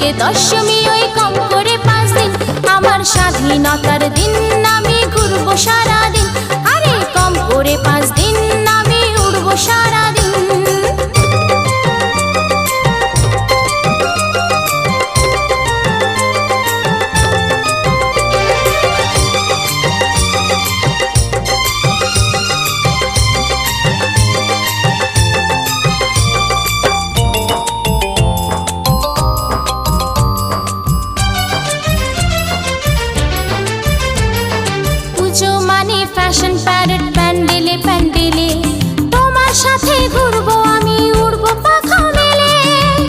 থেকে দশমী ওই কম করে পাঁচ দিন। আমার স্বাধীনতার দিন, আমি ঘুরবো সারাদিন। আরে কম করে পাঁচ দিন ফ্যাশন প্যারেড প্যান্ডেলে প্যান্ডেলে তোমার সাথে ঘুরে